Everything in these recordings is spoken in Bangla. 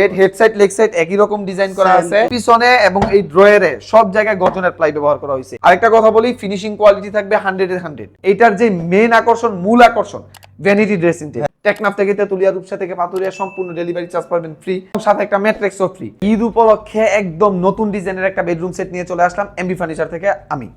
বেড লেগ সাইড একই রকম ডিজাইন করা আছে। পিছনে এবং এই ড্রয়ারে সব জায়গায় গর্জনের প্লাই ব্যবহার করা হয়েছে। আরেকটা কথা বলি ফিনিশিং কোয়ালিটি থাকবে হান্ড্রেড এর হান্ড্রেড এটার যে মেন আকর্ষণ মূল আকর্ষণ ভ্যানিটি ড্রেসিং টেবিল টেকনাফ থেকে তেতুলিয়া রূপসা থেকে পাতুরিয়া সম্পূর্ণ ডেলিভারি চার্জ পাবেন ফ্রি সাথে একটা ম্যাট্রিক্সও ফ্রি ঈদ উপলক্ষে একদম নতুন ডিজাইনের একটা বেডরুম সেট নিয়ে চলে আসলাম এমবি ফার্নিচার থেকে আমি।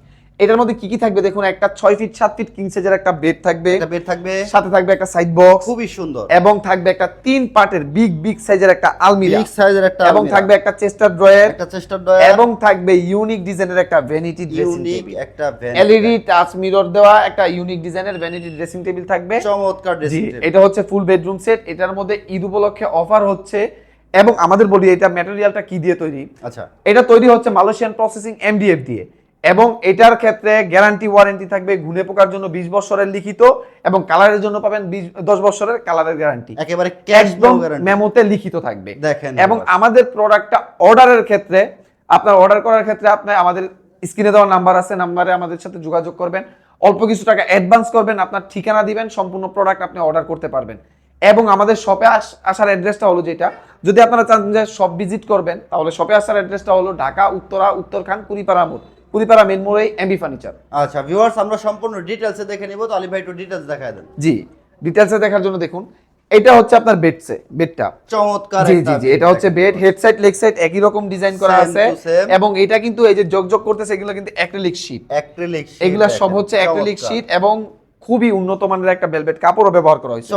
এটার মধ্যে কি কি থাকবে? দেখুন একটা ছয় ফিট সাত ফিট কিং সাইজের একটা বেড থাকবে। বেড থাকবে। সাথে থাকবে একটা সাইড বক্স খুবই সুন্দর। এবং থাকবে একটা তিন পার্টের বিগ বিগ সাইজের একটা আলমিরা বিগ সাইজের একটা এবং থাকবে একটা চেস্টার ড্রয়ার একটা চেস্টার ডয়ার এবং থাকবে ইউনিক ডিজাইনের একটা ভ্যানিটি ড্রেসিং ইউনিক টেবিল একটা এলইডি টাচ মিরর দেওয়া একটা ইউনিক ডিজাইনের ভ্যানিটি ড্রেসিং টেবিল থাকবে। চমৎকার ড্রেসিং এটা হচ্ছে ফুল বেডরুম সেট এটার মধ্যে ঈদ উপলক্ষে অফার হচ্ছে। এবং আমাদের বলি এটা ম্যাটেরিয়ালটা কি দিয়ে তৈরি? আচ্ছা। এটা তৈরি হচ্ছে মালয়েশিয়ান প্রসেসিং এমডিএফ দিয়ে। এবং এটার ক্ষেত্রে গ্যারান্টি ওয়ারেন্টি থাকবে ঘুনে পোকার জন্য বিশ বছরের লিখিত এবং কালারের জন্য পাবেন দশ বছরের কালারের গ্যারান্টি একেবারে ক্যাশ একদম মেমোতে লিখিত থাকবে। দেখেন এবং আমাদের প্রোডাক্টটা অর্ডারের ক্ষেত্রে আপনার অর্ডার করার ক্ষেত্রে আপনি আমাদের স্ক্রিনে দেওয়া নাম্বার আছে নাম্বারে আমাদের সাথে যোগাযোগ করবেন। অল্প কিছু টাকা অ্যাডভান্স করবেন আপনার ঠিকানা দিবেন সম্পূর্ণ প্রোডাক্ট আপনি অর্ডার করতে পারবেন। এবং আমাদের শপে আসার অ্যাড্রেসটা হলো যেটা যদি আপনারা চান যে শপ ভিজিট করবেন তাহলে শপে আসার অ্যাড্রেসটা হলো ঢাকা উত্তরা উত্তরখান কুড়িপাড়া মোড়। কুড়িপাড়া মেন মোড়ে এমবি ফার্নিচার আচ্ছা ভিউয়ার্স আমরা সম্পূর্ণ ডিটেইলসে দেখে নেব তো আলী ভাই একটু ডিটেইলস দেখায় দেন। জি ডিটেলসে দেখার জন্য দেখুন এটা হচ্ছে আপনার বেডসে বেডটা চমৎকার জি জি জি এটা হচ্ছে bed head side leg side একই রকম ডিজাইন করা আছে এবং এটা কিন্তু এই যে জগজগ করতেছে এগুলো কিন্তু অ্যাক্রিলিক শীট অ্যাক্রিলিক এগুলা সব হচ্ছে অ্যাক্রিলিক শীট এবং খুবই উন্নত মানের একটা ভেলভেট কাপড়ও ব্যবহার করা হয়েছে।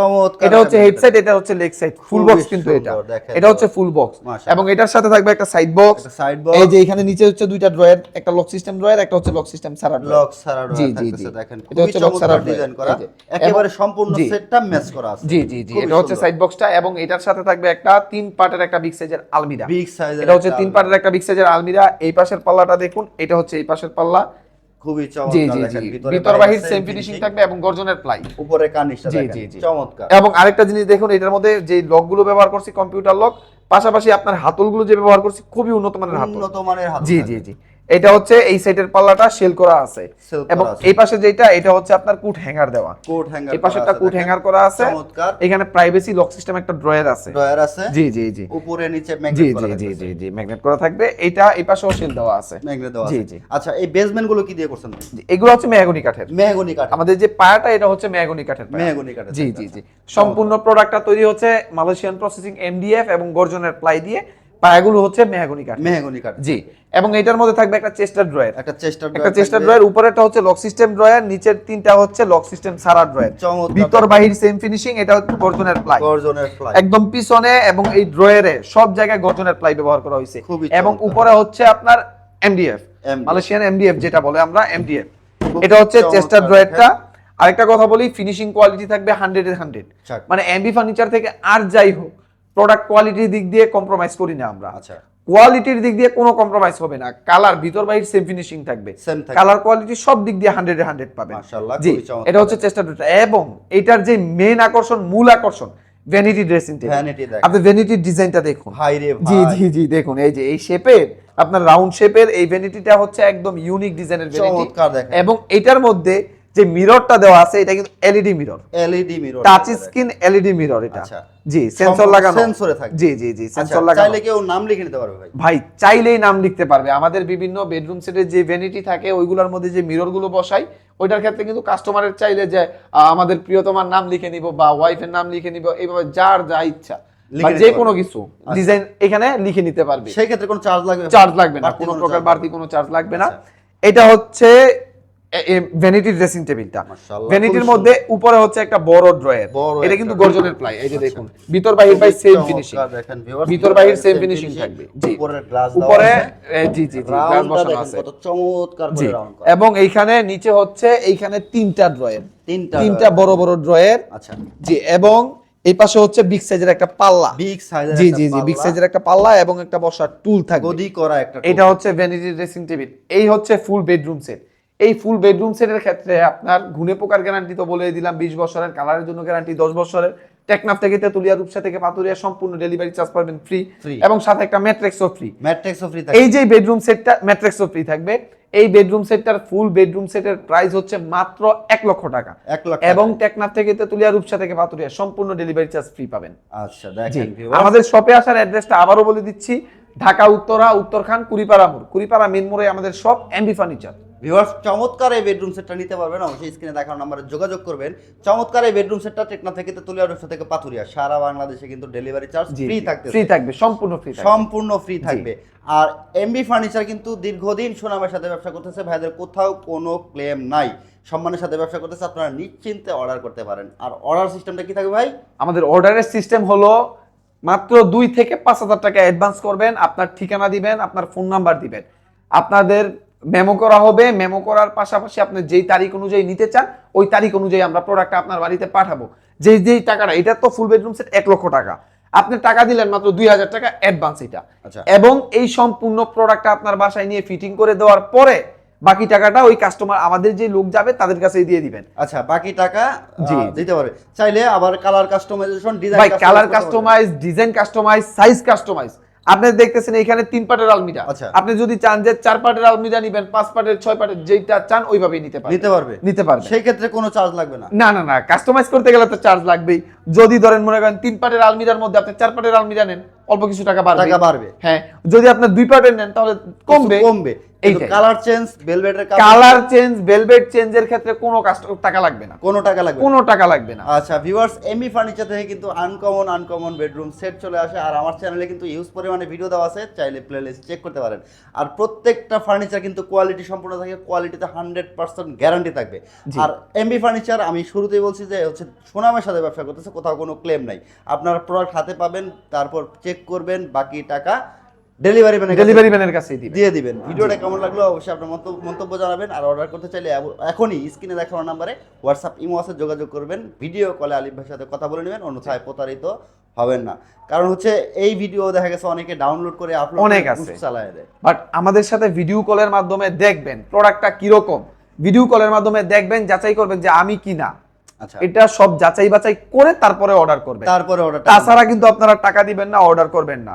এটা হচ্ছে হেড সাইড এটা। হচ্ছে লেগ সাইড ফুল বক্স কিন্তু এটা। এটা হচ্ছে ফুল বক্স এবং এটার সাথে থাকবে একটা সাইড বক্স সাইড বক্স এই যে এখানে নিচে হচ্ছে দুইটা ড্রয়ার একটা লক সিস্টেম ড্রয়ার একটা হচ্ছে লক সিস্টেম সারা লক সারা জি জি জি। দেখেন এটা হচ্ছে লক সারা ডিজাইন করা। একেবারে সম্পূর্ণ সেটটা ম্যাচ করা আছে। জি জি জি এটা হচ্ছে। সাইড বক্সটা এবং এটার সাথে থাকবে একটা তিন পার্টের একটা বিগ সাইজের আলমিরা। বিগ সাইজের এটা হচ্ছে তিন পার্টের একটা বিগ সাইজের আলমিরা। এই পাশের পাল্লাটা দেখুন এটা হচ্ছে এই পাশের পাল্লা। খুবই চমৎকার ভিতরে বাহির সেম ফিনিশিং থাকবে এবং গর্জনের প্লাই। উপরে কানিশটা দেখেন। চমৎকার। এবং আরেকটা জিনিস দেখুন এটার মধ্যে যে লকগুলো ব্যবহার করছি কম্পিউটার লক পাশাপাশি আপনার হাতলগুলো যে ব্যবহার করছি খুবই উন্নত মানের হাতল। উন্নত মানের হাত জি জি জি। এটা হচ্ছে এই সাইডের পাল্লাটা সেল করা আছে। এবং এই পাশে যেটা এটা হচ্ছে আপনার কুট হ্যাঙ্গার দেওয়া। কোট হ্যাঙ্গার এই পাশে একটা কুট হ্যাঙ্গার করা আছে। এখানে প্রাইভেসি লক সিস্টেম একটা ড্রয়ার আছে। ডয়ার আছে। জি জি জি। উপরে নিচে ম্যাগনেট জি জি জি জি ম্যাগনেট করা থাকবে। এটা এই পাশেও সেল দেওয়া আছে। ম্যাগনেট দেওয়া আছে। জি। জি আচ্ছা এই বেসমেন্টগুলো কি দিয়ে করছেন? এগুলো হচ্ছে মেহগনি কাঠের। মেহগনি কাঠ আমাদের যে পায়াটা এটা হচ্ছে মেহগনি কাঠের। মেহগনি কাঠের। জি জি আচ্ছা। জি। সম্পূর্ণ প্রোডাক্টটা তৈরি হচ্ছে মালয়েশিয়ান প্রসেসিং এমডিএফ এবং গর্জনের প্লাই দিয়ে পায়াগুলো হচ্ছে মেহগনি কাঠ। মেহগনি কাঠ। জি এবং এটার মধ্যে থাকবে একটা চেস্টার ড্রয়ার। একটা চেষ্টা একটা চেস্টার ড্রয়ার উপরেরটা হচ্ছে লক সিস্টেম ড্রয়ার নিচের তিনটা হচ্ছে লক সিস্টেম সারা ড্রয়ার। ভিতর বাহির সেম ফিনিশিং এটা হচ্ছে গর্জনের প্লাই গর্জনের ফ্লাই একদম পিছনে এবং এই ড্রয়ারে সব জায়গায় গর্জনের প্লাই ব্যবহার করা হয়েছে। এবং উপরে হচ্ছে আপনার এমডিএফ মালয়েশিয়ান এমডিএফ যেটা বলে আমরা এমডিএফ এটা হচ্ছে চেস্টার ড্রয়ারটা। আরেকটা কথা বলি ফিনিশিং কোয়ালিটি থাকবে হান্ড্রেড এর হান্ড্রেড। মানে এমবি ফার্নিচার থেকে আর যাই হোক প্রোডাক্ট কোয়ালিটির দিক দিয়ে কম্প্রোমাইজ করি না আমরা। আচ্ছা। কোয়ালিটির দিক দিয়ে কোনো কম্প্রোমাইজ হবে না। কালার ভিতর বাহির সেম ফিনিশিং থাকবে। কালার কোয়ালিটি সব দিক দিয়ে হান্ড্রেড হান্ড্রেড মাশাআল্লাহ, জি এটা হচ্ছে চেষ্টা এবং এটার যে মেন আকর্ষণ মূল আকর্ষণ ভ্যানিটি ড্রেসিং আপনি ভ্যানিটির ডিজাইনটা দেখুন। জি জি জি দেখুন এই যে এই শেপের আপনার রাউন্ড শেপের এই ভ্যানিটিটা হচ্ছে একদম ইউনিক ডিজাইনের ভ্যানিটি এবং এটার মধ্যে যে মিররটা দেওয়া আছে এটা কিন্তু LED mirror LED mirror touch screen LED mirror এটা। আচ্ছা। জি সেন্সর লাগানো। সেন্সরে থাকবে। জি জি জি আচ্ছা সেন্সর লাগানো। চাইলে কেউ নাম লিখে নিতে পারবে ভাই। ভাই চাইলেই নাম লিখতে পারবে। আমাদের বিভিন্ন বেডরুম সেটের যে ভ্যানিটি থাকে ওইগুলোর মধ্যে যে মিররগুলো বসাই ওইটার ক্ষেত্রে কিন্তু কাস্টমারের চাইলে যে আমাদের প্রিয়তমার নাম লিখে নিব বা ওয়াইফের নাম লিখে নিব এইভাবে যার যা ইচ্ছা। যে কোনো কিছু ডিজাইন এখানে লিখে নিতে পারবে। সেই ক্ষেত্রে কোনো চার্জ লাগবে চার্জ লাগবে না কোনো প্রকার বাড়তি কোনো চার্জ লাগবে না। আচ্ছা। এটা হচ্ছে ভ্যানিটি ড্রেসিং টেবিলটা ভ্যানিটির মধ্যে উপরে হচ্ছে একটা বড় ড্রয়ার এটা কিন্তু গর্জনের প্লাই এই যে আচ্ছা। দেখুন ভিতর বাহির খুবই সেম ফিনিশিং দেখেন ভিতর বাহির সেম ফিনিশিং থাকবে। জি। উপরে জি জি জি গ্লাস বসানো আছে। কত চমৎকার করে রাউন্ড করা। এবং এইখানে নিচে হচ্ছে এইখানে তিনটা ড্রয়ার তিনটা তিনটা বড় বড় ড্রয়ার আচ্ছা। জি এবং এই পাশে হচ্ছে বিগ সাইজের একটা পাল্লা। বিগ সাইজের জি জি জি বিগ সাইজের একটা পাল্লা এবং একটা বসার টুল থাকবে। গদি করা একটা এটা হচ্ছে ভ্যানিটি ড্রেসিং টেবিল এই হচ্ছে ফুল বেডরুম সেট এই ফুল বেডরুম সেটের ক্ষেত্রে আপনার ঘুনে পোকার গ্যারান্টি তো বলে দিলাম বিশ বছরের কালারের জন্য গ্যারান্টি দশ বছরের। টেকনাফ থেকে তেতুলিয়া রূপসা থেকে পাতুরিয়া সম্পূর্ণ ডেলিভারি চার্জ পাবেন ফ্রি এবং সাথে একটা ম্যাট্রিক্সও ফ্রি ম্যাট্রিক্সও ফ্রি এই যে বেডরুম সেটটা ম্যাট্রিক্সও ফ্রি থাকবে। এই বেডরুম সেটটার ফুল বেডরুম সেটের প্রাইস হচ্ছে মাত্র এক লক্ষ টাকা। এক লাখ এবং টেকনাফ থেকে তেতুলিয়া রূপসা থেকে পাতুরিয়া সম্পূর্ণ ডেলিভারি চার্জ ফ্রি পাবেন। আচ্ছা দেখেন আমাদের শপে আসার অ্যাড্রেসটা আবারও বলে দিচ্ছি। ঢাকা উত্তরা উত্তরখান কুড়িপাড়া মোড়। কুড়িপাড়া মেন মোড়ে আমাদের শপ এমবি ফার্নিচার ভিউয়ার্স চমৎকার এই বেডরুম সেটটা নিতে পারবেন। অবশ্যই স্ক্রিনে দেখানো নাম্বারে যোগাযোগ করবেন। চমৎকার এই বেডরুম সেটটা টেকনা থেকে তেতুলিয়া রূপসা থেকে পাথুরিয়া। সারা বাংলাদেশে কিন্তু ডেলিভারি চার্জ ফ্রি থাকতে ফ্রি থাকবে সম্পূর্ণ ফ্রি থাকবে। সম্পূর্ণ ফ্রি থাকবে। আর এমবি ফার্নিচার কিন্তু দীর্ঘদিন সুনামের সাথে ব্যবসা করতেছে। ভাইদের কোথাও কোনো ক্লেম নাই। সম্মানের সাথে ব্যবসা করতেছে। আপনারা নিশ্চিন্তে অর্ডার করতে পারেন। আর অর্ডার সিস্টেমটা কি থাকবে ভাই? আমাদের অর্ডারের সিস্টেম হলো মাত্র দুই থেকে পাঁচ হাজার টাকা অ্যাডভান্স করবেন। আপনার ঠিকানা দিবেন আপনার ফোন নাম্বার দিবেন। আপনাদের মেমো করা হবে মেমো করার পাশাপাশি আপনি যেই তারিখ অনুযায়ী নিতে চান ওই তারিখ অনুযায়ী আমরা প্রোডাক্টটা আপনার বাড়িতে পাঠাবো। যেই যেই টাকাটা এটা তো ফুল বেডরুম সেট এক লক্ষ টাকা। আপনি টাকা দিলেন মাত্র দুই হাজার টাকা অ্যাডভান্স এটা। আচ্ছা। এবং এই সম্পূর্ণ প্রোডাক্টটা আপনার বাসায় নিয়ে ফিটিং করে দেওয়ার পরে বাকি টাকাটা ওই কাস্টমার আমাদের যে লোক যাবে তাদের কাছেই দিয়ে দিবেন। আচ্ছা বাকি টাকা জি। দিতে পারবে চাইলে আবার কালার কাস্টমাইজেশন ডিজাইন ভাই colour customise design customise size customise আপনি দেখতেছেন এখানে তিন পাটের আলমিরা। আচ্ছা। আপনি যদি চান যে চার পাটের আলমিরা নিবেন পাঁচ পাটের ছয় পাটের যেটা চান ওইভাবেই নিতে পারবে নিতে পারবে। নিতে পারবে সেই ক্ষেত্রে কোনো চার্জ লাগবে না। না না না কাস্টমাইজ করতে গেলে তো চার্জ লাগবেই। যদি ধরেন মনে করেন তিন পাটের আলমিরার মধ্যে আপনি চার পাটের আলমিরা নেন অল্প কিছু টাকা বাড়বে। টাকা বাড়বে। হ্যাঁ যদি আপনি দুই পাটের নেন তাহলে কমবে। কমবে। কালার চেঞ্জ ভেলভেটের কালার চেঞ্জ ভেলভেট চেঞ্জের ক্ষেত্রে কোনো টাকা লাগবে না। কোনো টাকা লাগবে কোনো টাকা লাগবে না। আচ্ছা ভিউয়ার্স এমবি ফার্নিচার থেকে কিন্তু আনকমন আনকমন বেডরুম সেট চলে আসে। আর আমার চ্যানেলে কিন্তু ইউজ পরিমাণে ভিডিও দেওয়া আছে। চাইলে প্লেলিস্ট চেক করতে পারেন। আর প্রত্যেকটা ফার্নিচার কিন্তু কোয়ালিটি সম্পূর্ণ থাকে। কোয়ালিটিতে হান্ড্রেড পার্সেন্ট গ্যারান্টি থাকবে। আর এমবি ফার্নিচার আমি শুরুতেই বলছি যে হচ্ছে সুনামের সাথে ব্যবসা করতেছে কোথাও কোনো ক্লেম নাই। আপনার প্রোডাক্ট হাতে পাবেন তারপর চেক করবেন বাকি টাকা ডেলিভারি ম্যানের ডেলিভারি ম্যানের কাছেই দিবেন। দিয়ে দিবেন। ভিডিওটা কেমন লাগল অবশ্যই আপনার মন্তব্য মন্তব্য জানাবেন আর অর্ডার করতে চাইলে এখনই স্ক্রিনে দেখানো নাম্বারে হোয়াটসঅ্যাপ ইমো আছে যোগাযোগ করবেন। ভিডিও কলে আলিফ ভাইয়ের সাথে কথা বলে নেবেন অন্যথায় প্রতারিত হবেন না। কারণ হচ্ছে এই ভিডিও দেখা গেছে অনেকে ডাউনলোড করে আপলোড অনেক আছে। চালায় দেয়। বাট আমাদের সাথে ভিডিও কলের মাধ্যমে দেখবেন প্রোডাক্টটা কীরকম। ভিডিও কলের মাধ্যমে দেখবেন যাচাই করবেন যে আমি কি না আচ্ছা। এটা সব যাচাই বাছাই করে তারপরে অর্ডার করবেন। তারপরে অর্ডার তাছাড়া কিন্তু আপনারা টাকা দিবেন না অর্ডার করবেন না।